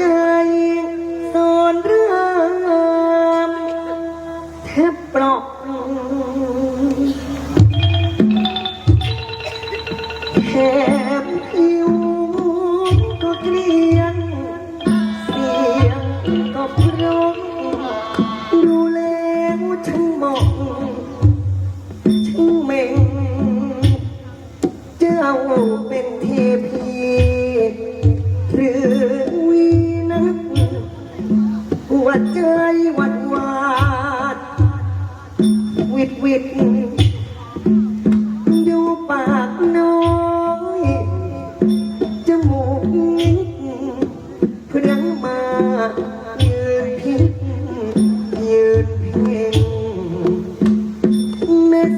ใจสอนรามแทบปลอก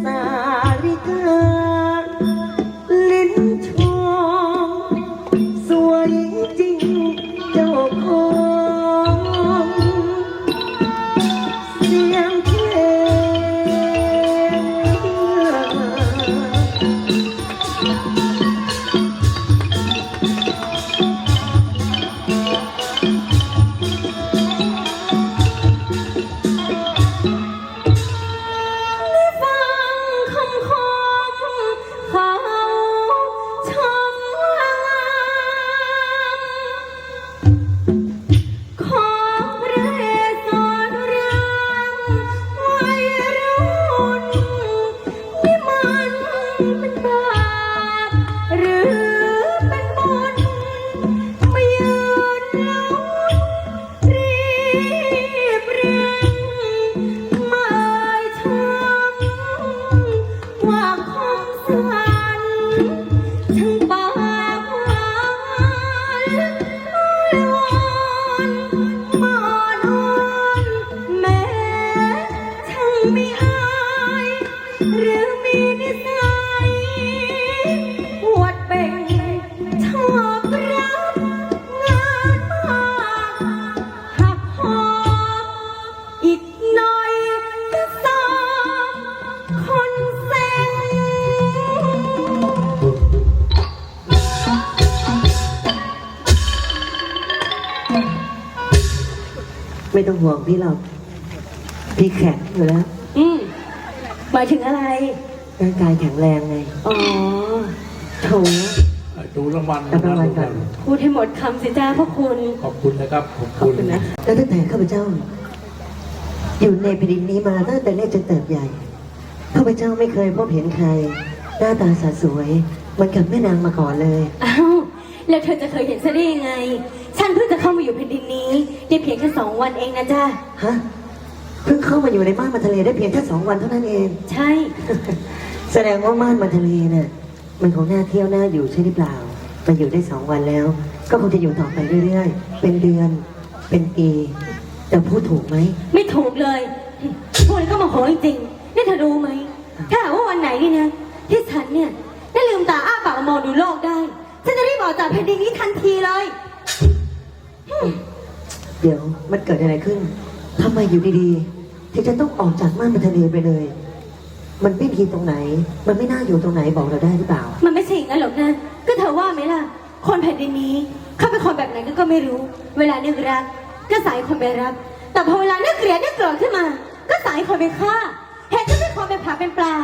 สา ไม่ต้องห่วงพี่หรอก พี่แข็งอยู่แล้ว อืมหมายถึงอะไร ร่างกายแข็งแรงไงอ๋อโถดูรางวัลรับรางวัลก่อนพูดให้หมดคำสิจ้าพ่อคุณ ขอบคุณนะครับ ขอบขอบคุณคุณนะ แล้วตั้งแต่ข้าพเจ้า อยู่ในแผ่นดินนี้มาตั้งแต่เล็กจนเติบใหญ่ ข้าพเจ้าไม่เคยพบเห็นใคร หน้าตาสาสวยเหมือนกับแม่นางมาก่อนเลย อ้าว แล้วเธอจะเคยเห็นซะได้ยังไง ฉันเพิ่งจะเข้ามาอยู่แผ่นดินนี้ได้เพียงแค่สองวันเองนะจ้าฮะ เพิ่งเข้ามาอยู่ในม่านมันทะเลได้เพียงแค่สองวันเท่านั้นเอง ใช่ แสดงว่าม่านมันทะเลน่ะมันคงน่าเที่ยวน่าอยู่ใช่หรือเปล่ามาอยู่ได้สองวันแล้ว ก็คงจะอยู่ต่อไปเรื่อยๆ เป็นเดือน เป็นปีแต่พูดถูกไหม ไม่ถูกเลยพูดแล้วก็มาโหยจริงๆนี่เธอรู้ไหม ถ้าหากว่าวันไหนนี่นะที่ฉันเนี่ยได้ลืมตาอ้าปากมองดูโลกได้ ฉันจะรีบออกจากแผ่นดินนี้ทันทีเลย เดี๋ยวมันเกิดอะไรขึ้นทำไมอยู่ดีๆที่จะต้องออกจากม่านมันทะเลไปเลย มันไม่ดีตรงไหน มันไม่น่าอยู่ตรงไหนบอกเราได้หรือเปล่า มันไม่ใช่อย่างนั้นหรอกนะ ก็เธอว่าไหมล่ะ คนแผ่นดินนี้เขาเป็นคนแบบไหนก็ก็ไม่รู้ เวลานึกรัก ก็สายคนไปรักแต่พอเวลานึกเกลียดนึกโกรธขึ้นมา ก็สายคนไปฆ่าเห็นฉันเป็นคนเป็นผักเป็นปลา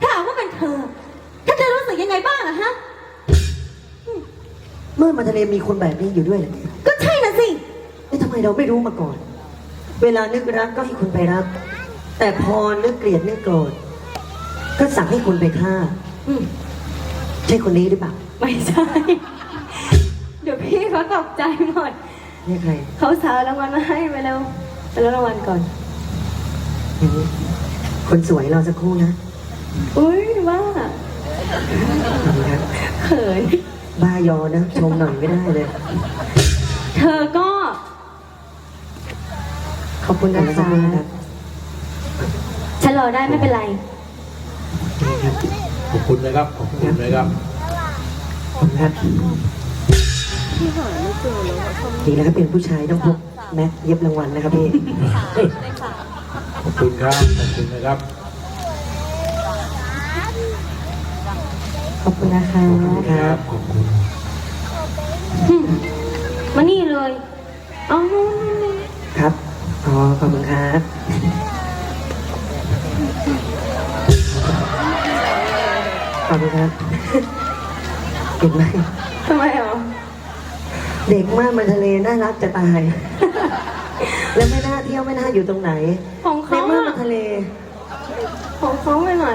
ถ้าหากว่าเป็นเธอถ้าจะรู้สึกยังไงบ้างอะฮะม่านมันทะเลมีคนแบบนี้อยู่ด้วยเหรอเนี่ยก็ใช่ เราไม่รู้มาก่อน เวลานึกรักก็ให้คนไปรัก แต่พอนึกเกลียดนึกโกรธก็สั่งให้คนไปฆ่า อืมใช่คนนี้หรือเปล่าไม่ใช่ เดี๋ยวพี่เขาตกใจหมด นี่ใครเขาสาวรางวัลมาให้ไปแล้วไปแล้วรางวัลก่อน อย่างนี้คนสวยรอสักครู่นะอุ้ยว่าขอบคุณครับเขินบ้ายอนะ ชมหน่อยไม่ได้เลย เธอก็ ขอบคุณนะคะครับฉันรอได้ไม่เป็นไร ขอบคุณนะครับ ขอบคุณนะครับขอบคุณครับดีแล้วครับเป็นผู้ชายต้องพกแม็กเย็บรางวัลนะครับพี่ ขอบคุณครับ ขอบคุณนะครับ ขอบคุณนะคะขอบคุณครับ ขอบคุณ มานี่เลย เอานู่นนี่ครับ อ๋อขอบคุณครับขอบคุณครับเห็นไหมทำไมเหรอเด็กมากมันทะเลน่ารักจะตาย แล้วไม่น่าเที่ยวไม่น่าอยู่ตรงไหนของเด็เขากมากอะมันทะเล ของเขาไปไหน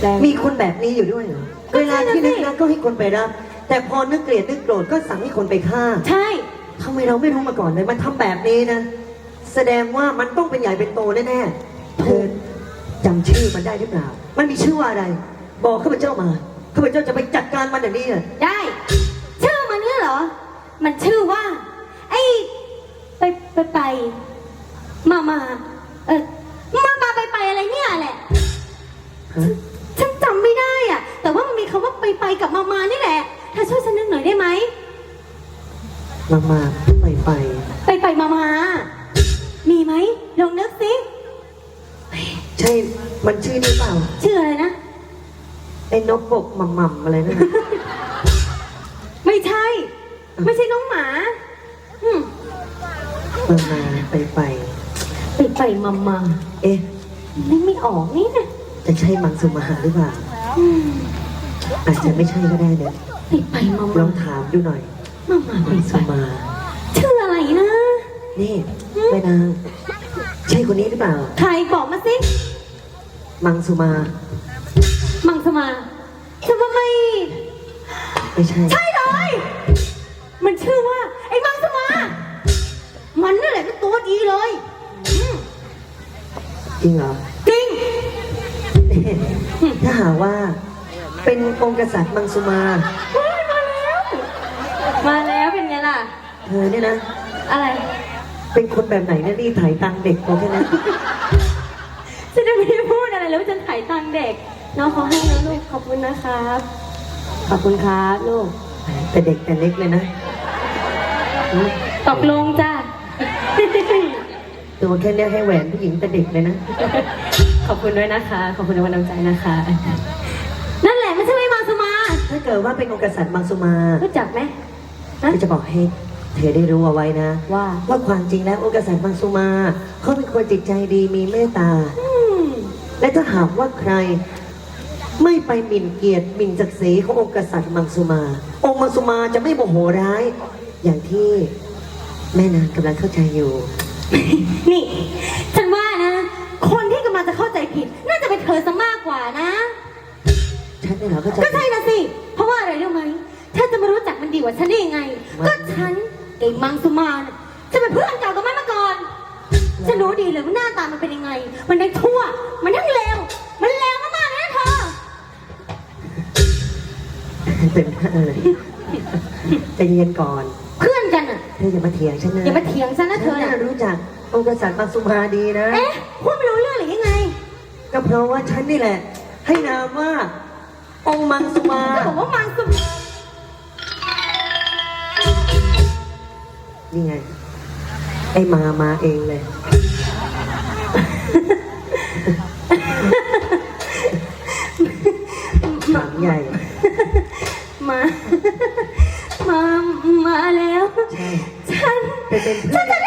แรงมีคนแบบนี้อยู่ด้วยเหรอเวลาที่นึกรักก็ให้คนไปรับ แต่พอนึกเกลียดนึกโกรธก็สั่งให้คนไปฆ่า ใช่ ทำไมเราไม่รู้มาก่อนเลย มันทำแบบนี้นะ แสดงว่ามันต้องเป็นใหญ่เป็นโตแน่ๆ เธอจำชื่อมันได้หรือเปล่า มันมีชื่อว่าอะไร บอกข้าพเจ้ามา ข้าพเจ้าจะไปจัดการมันอย่างนี้เลยได้ ชื่อมันเนี่ยเหรอ มันชื่อว่า ไอ้ไปไปไป มามา เออมามาไปไปอะไรเนี่ยแหละ ฮะฉันจำไม่ได้อะแต่ว่ามันมีคำว่าไปไปกับมามานี่แหละเธอช่วยฉันนึกหน่อยได้ไหม มามาไปไปไปไปมามามีไหมลองนึกสิใช่ มันชื่อนี้เปล่า ชื่ออะไรนะ ไอ้นกปกหม่ำๆอะไรนั่นน่ะไม่ใช่ ไม่ใช่น้องหมาอืมมามาไปไปไปไปมามาเอ๊ะนึกไม่ออกนี่นะจะใช่มังสุมาหรือเปล่าอืมอาจจะไม่ใช่ก็ได้นะไปไปมาลมาองถามดูหน่อย มามาไปมังไปสุมา ชื่ออะไรนะ นี่แม่นาง ใช่คนนี้หรือเปล่า ใครบอกมาสิ มังสุมา มังสมาฉันว่าไม่ ไม่ใช่ ใช่เลย มันชื่อว่า ไอ้มังสมา มันนั่นแหละเป็นตัวดีเลยอืมจริงเหรอ จริง ถ้าหากว่า เป็นองค์กษัตริย์มังสุมาเฮ้ยมาแล้ว มาแล้วเป็นไงล่ะ เธอเนี่ยนะ อะไร เป็นคนแบบไหนเนี่ยรีดไถตังค์เด็กพอแค่นั้นฉันจะไม่ได้พูดอะไรเลยว่าจะถ่ายตังค์เด็ก น้องขอให้นะลูกขอบคุณนะครับ ขอบคุณครับลูก แต่เด็กแต่เล็กเลยนะอืมตกลงจ้าตัวแค่เนี้ยให้แหวนผู้หญิงแต่เด็กเลยนะ ขอบคุณด้วยนะคะ ขอบคุณในวันน้ำใจนะคะ นั่นแหละไม่ใช่ไม่มังสมา ถ้าเกิดว่าเป็นองค์กษัตริย์มังสุมา รู้จักไหมฮะก็จะบอกให้ เธอได้รู้เอาไว้นะ ว่า ว่าความจริงแล้วองค์กษัตริย์มังสุมาเขาเป็นคนจิตใจดีมีเมตตาอืมและถ้าหากว่าใคร ไม่ไปหมิ่นเกียรติหมิ่นศักดิ์ศรีขององค์กษัตริย์มังสุมา องค์มังสุมาจะไม่โมโหร้าย อย่างที่แม่นางกำลังเข้าใจอยู่ นี่ ฉันว่านะ คนที่กำลังจะเข้าใจผิด น่าจะเป็นเธอซะมากกว่านะ ฉันได้เหรอเข้าใจก็ใช่นะสิ เพราะว่าอะไรรู้ไหมถ้าจะมารู้จักมันดีกว่าฉันได้ยังไง ก็ฉัน ไอ้มังสุมานจะเป็นเพื่อนเก่ากับมันมาก่อน ฉันรู้ดีเลยว่าหน้าตามันเป็นยังไง มันทั้งชั่ว มันทั้งเลว มันเลวมากๆเลยนะเธอ เป็นเออใจเย็นก่อน เพื่อนกันอะ เธออย่ามาเถียงฉันนะอย่ามาเถียงฉันนะเธฉัอนน่ะน่ะ รู้จักองค์กษัตริย์มังสุมาดีนะ เอ๊ะพูดไม่รู้เรื่องหรือยังไง ก็เพราะว่าฉันนี่แหละ ให้นามว่าองค์มังสุมาก็บอกว่ามังสุม นี่ไง ไอ้มามาเองเลย หนังใหญ่ มา มา มาแล้ว ใช่ ฉัน ไปเป็นเพื่อน